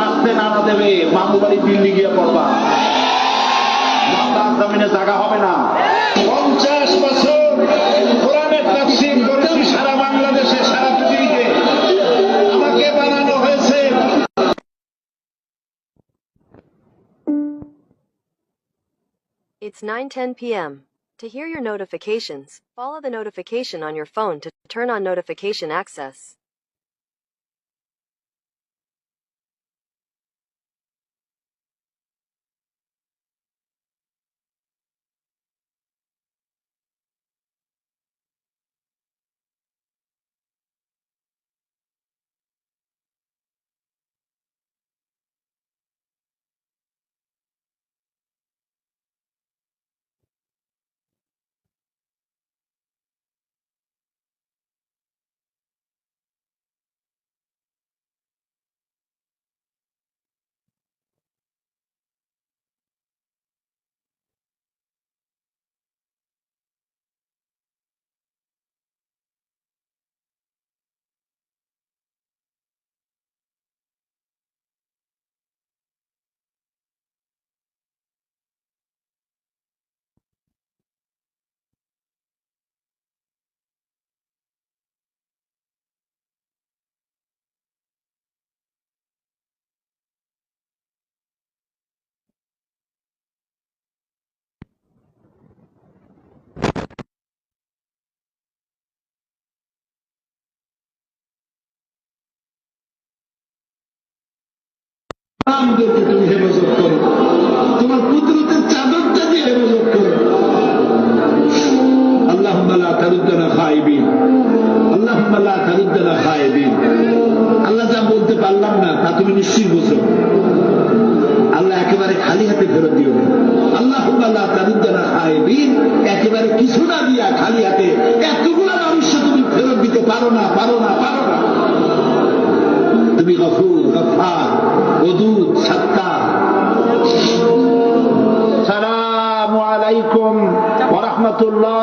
আসতে না দেবে দিল্লি গিয়ে পড়বা জমিনে জায়গা হবে না পঞ্চাশ বছর সারা বাংলাদেশে সারা পৃথিবীতে আমাকে বানানো হয়েছে It's 9:10 p.m. To hear your notifications, follow the notification on your phone to turn on notification access. আমাদেরকে তুমি হেফাজত করো। তোমার কুদরতের চাদরটা দিয়ে হেফাজত করো। আল্লাহ তারুদ্দানা খাইবিন। আল্লাহ তারুদ্দানা খাইবিন। আল্লাহ যা বলতে পারলাম না, তা তুমি নিশ্চিত বুঝো। আল্লাহ একেবারে খালি হাতে ফেরত দিও না। আল্লাহ তারুদ্দানা খাইবিন, একেবারে কিছু না দিয়া খালি হাতে এতগুলো মানুষকে তুমি ফেরত দিতে পারো না পারো না, পারো তুমি গফুর গফার ওদুদ সত্তা সালাম আলাইকুম ওরহমতুল্লাহ